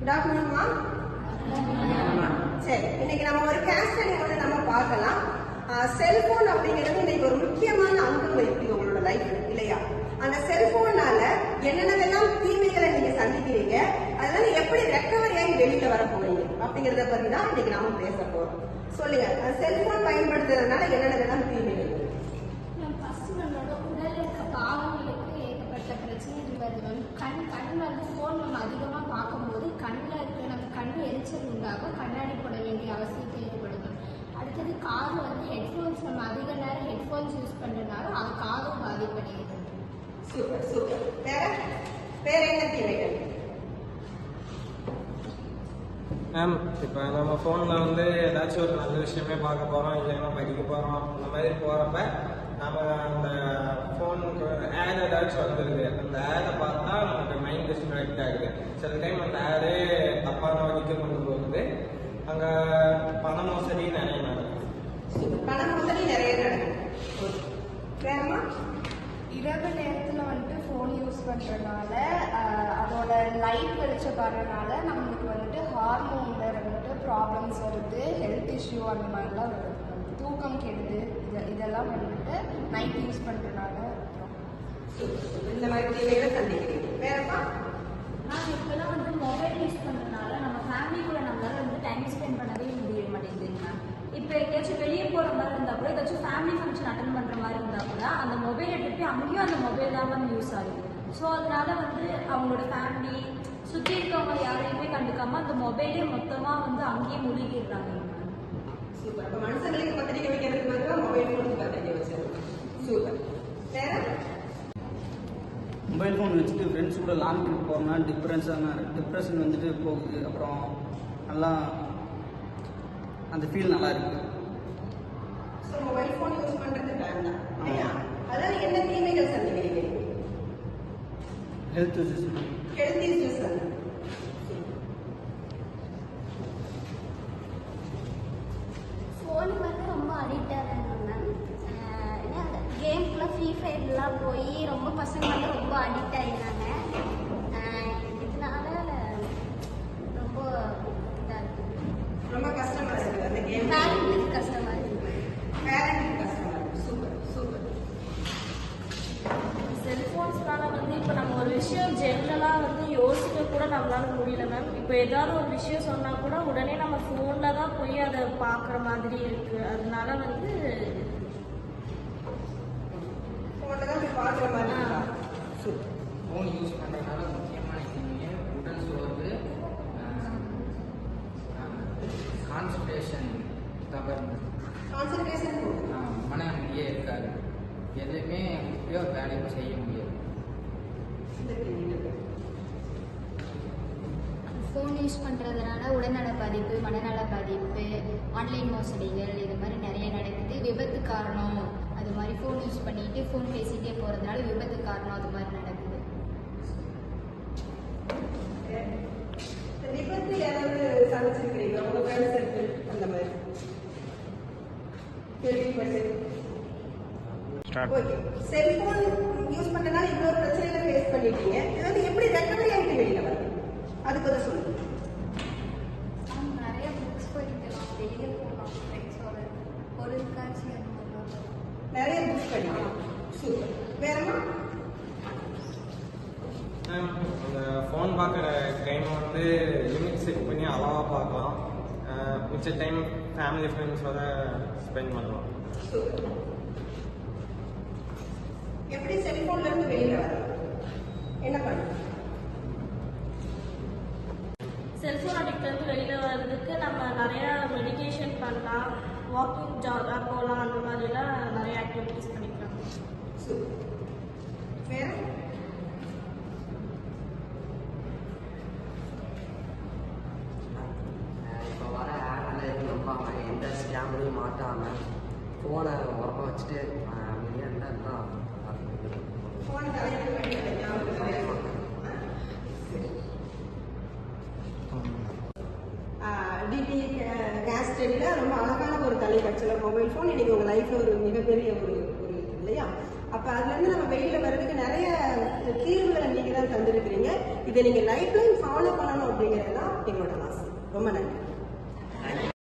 Good ஆஃப்டர்நூன்மா சரி இன்னைக்கு நம்ம ஒரு கேஸ் ஸ்டடி நம்ம பார்க்கலாம். செல்போன் அப்படிங்கிறது இன்னைக்கு ஒரு முக்கியமான அங்கம் வகிக்குது உங்களோட லைஃப் இல்லையா? அந்த செல்போனால என்னென்னவெல்லாம் தீமைகளை நீங்க சந்திக்கிறீங்க அதனால எப்படி ரெக்கவரி ஆகி வெளியில வர போறீங்க அப்படிங்கறத பத்தி தான் இன்னைக்கு நாம பேச போறோம். சொல்லுங்க செல்போன் பயன்படுத்துறதுனால என்னென்னலாம் தீமைகள்? நம்ம ஃபர்ஸ்ட் நம்மளோட உடல்ல இருக்க பாகங்களுக்கு ஏகப்பட்ட வருது. கண் கண் வந்து ஃபோன் நம்ம அதிகமாக பார்க்கும்போது கண்ணில் இருக்க நம்ம கண் உண்டாகும் கண்ணாடி போட வேண்டிய அவசியத்தை ஏற்படுது அடுத்தது காது வந்து ஹெட்ஃபோன்ஸ் நம்ம அதிக நேரம் ஹெட்ஃபோன்ஸ் யூஸ் பண்ணுறதுனால அது காதும் பாதிப்படையுது. Super super. வேற? வேற என்ன தீமைகள் மேம் இப்போ நம்ம ஃபோனில் வந்து ஏதாச்சும் ஒரு நல்ல விஷயமே பார்க்க போகிறோம் இல்லைன்னா படிக்க போகிறோம் அந்த மாதிரி போகிறப்ப நம்ம அந்த ஃபோனுக்கு ஆட் ஏதாச்சும் வந்துடுது அந்த ஆடை பார்த்தா நமக்கு மைண்ட் டிஸ்ட்ராக்ட் ஆகுது சில டைம் அந்த ஆடே தப்பான வழிக்கு கொண்டு போகுது. அங்கே பண மோசடி நிறைய சூப்பர் பண மோசடி நிறைய நடக்கும். வேறமா இரவு நேரத்தில் வந்துட்டு ஃபோன் யூஸ் பண்ணுறதுனால அதோட லைட் வெளிச்சம் வர்றதுனால நம்மளுக்கு வந்துட்டு ஹார்மோனில் வந்துட்டு ப்ராப்ளம்ஸ் வருது ஹெல்த் இஷ்யூ அந்த மாதிரிலாம் வருது. தூக்கம் கெடுது இது இதெல்லாம் வந்துட்டு நைட் யூஸ் பண்ணுறதுனால இந்த மாதிரி சந்திக்கிறீங்க. வேறப்பா மேம் இப்போலாம் வந்து மொபைல் யூஸ் பண்ணுறதுனால நம்ம ஃபேமிலி கூட நம்மளால ஸ்பெண்ட் பண்ணவே முடிய மாட்டேங்குதுங்க மேம் இப்போ எங்கேயாச்சும் வெளியே போகிற மாதிரி இருந்தால் கூட ஏதாச்சும் ஃபேமிலி ஃபங்க்ஷன் அட்டன் பண்ணுற மாதிரி இருந்தால் கூட அந்த மொபைல் எடுத்துட்டு அங்கேயும் அந்த மொபைல் தான் மேம் யூஸ் ஆகுது. ஸோ அதனால வந்து அவங்களோட ஃபேமிலி சுற்றி இருக்கவங்க யாரையுமே கண்டுக்காம அந்த மொபைலே மொத்தமாக வந்து அங்கேயே முழுகிடுறாங்க சூப்பர் அப்ப மனுஷங்களுக்கு பத்திரிக்கை வைக்கிறதுக்கு பதிலாக மொபைல் ஃபோனுக்கு பத்திரிக்கை வச்சிருக்கோம். சூப்பர் வேற? மொபைல் ஃபோன் வச்சுட்டு ஃப்ரெண்ட்ஸ் கூட லாங் ட்ரிப் போகிறோம்னா டிப்ரெஷன் டிப்ரெஷன் வந்துட்டு போகுது. அப்புறம் நல்லா அந்த ஃபீல் நல்லா இருக்குது ஸோ மொபைல் ஃபோன் யூஸ் பண்றது வேண்டாம். இல்லையா? அதாவது என்ன தீமைகள் சந்திக்கிறீங்க ஹெல்த் இஷ்யூஸ் ஹெல்த் இஷ்யூஸ் வந்து. ஃபோன் வந்து ரொம்ப அடிக்ட் ஆகிறாங்க மேம் கேம்குள்ளே ஃப்ரீ ஃபயர்லாம் போய் ரொம்ப பசங்க வந்து ரொம்ப அடிக்ட் ஆகிடுறாங்க இதனால ரொம்ப இதாக இருக்குது ரொம்ப கஷ்டமா இருக்குது அந்த கேம் பேரண்ட்டுக்கு கஷ்டமாக இருக்குது பேரண்ட் கஷ்டமா இருக்கு சூப்பர் சூப்பர் செல்ஃபோன்ஸ்னால வந்து இப்போ நம்ம ஒரு விஷயம் ஜென்ரலாக வந்து யோசிக்க கூட நம்மளால முடியல மேம் இப்போ ஏதாவது ஒரு விஷயம் சொன்னால் கூட உடனே நம்ம ஃபோனில் தான் போய் அதை பார்க்குற மாதிரி இருக்குது அதனால வந்து ஃபோன் யூஸ் பண்ணுறதுனால முக்கியமான தீமையே உடல் சோர்வு கான்சன்ட்ரேஷன் தவறு கான்சன்ட்ரேஷன் மன அமைதியே இருக்காது. எதுவுமே எப்படியோ வேலையும் செய்ய முடியாது. ஃபோன் யூஸ் பண்ணுறதுனால உடல்நல பாதிப்பு மனநல பாதிப்பு ஆன்லைன் மோசடிகள் இது மாதிரி நிறைய நடக்குது. விபத்து காரணம் அது மாதிரி ஃபோன் யூஸ் பண்ணிட்டு ஃபோன் பேசிகிட்டே போகிறதுனால விபத்து காரணம் அது மாதிரி நடக்குது. விபத்து யாராவது சந்திச்சிருக்கிறீங்களா? உங்கள் ஃப்ரெண்ட்ஸ் அந்த மாதிரி. கேள்விப்பட்டு செல்போன் யூஸ் பண்றதுனால இவ்வளவு பிரச்சனைகளை ஃபேஸ் பண்ணிட்டீங்க. அதாவது எப்படி ரெக்கவரி ஆகிட்டு வெளியில வரும் அதுக்கு கொஞ்சம் சொல்லுங்க நிறைய புக்ஸ் படிக்கலாம் வெளியில் போகலாம் ஃப்ரெண்ட்ஸோட பொருட்காட்சி அந்த நிறைய புக்ஸ் படிக்கலாம். சூப்பர். வேறமா அந்த ஃபோன் பார்க்குற டைம் வந்து லிமிட் செட் பண்ணி அளவாக பார்க்கலாம். மிச்ச டைம் ஃபேமிலி ஃப்ரெண்ட்ஸோட ஸ்பெண்ட் பண்ணலாம். சூப்பர். எப்படி செல்போன்ல இருந்து வெளியில வரும் என்ன பண்ணுங்க செல்ஃபோன் அடிக்ட்லேருந்து வெளியில் வர்றதுக்கு நம்ம நிறையா மெடிடேஷன் பண்ணலாம். வாக்கிங் ஜாகாக போகலாம் அந்த மாதிரிலாம் நிறைய ஆக்டிவிட்டீஸ் பண்ணிக்கலாம். வேற? இப்போ வர ஆடில் எதுவும் நம்பாமல் எந்த ஸ்கேம்லையும் மாட்டாமல் ஃபோனை உரமா வச்சுட்டு அமைதியாக டிபி கேஸ் ஸ்டடியில் ரொம்ப அழகான ஒரு தலைப்பட்சியில் மொபைல் ஃபோன் இன்னைக்கு உங்கள் லைஃப்பில் ஒரு மிகப்பெரிய ஒரு ஒரு இது இல்லையா? அப்போ அதுலேருந்து நம்ம வெளியில் வர்றதுக்கு நிறைய தீர்வுகளை நீங்கள் தான் தந்திருக்கிறீங்க. இதை நீங்க லைஃப் லைன் ஃபாலோ பண்ணணும் அப்படிங்கிறது தான் எங்களோட ஆசை. ரொம்ப நன்றி.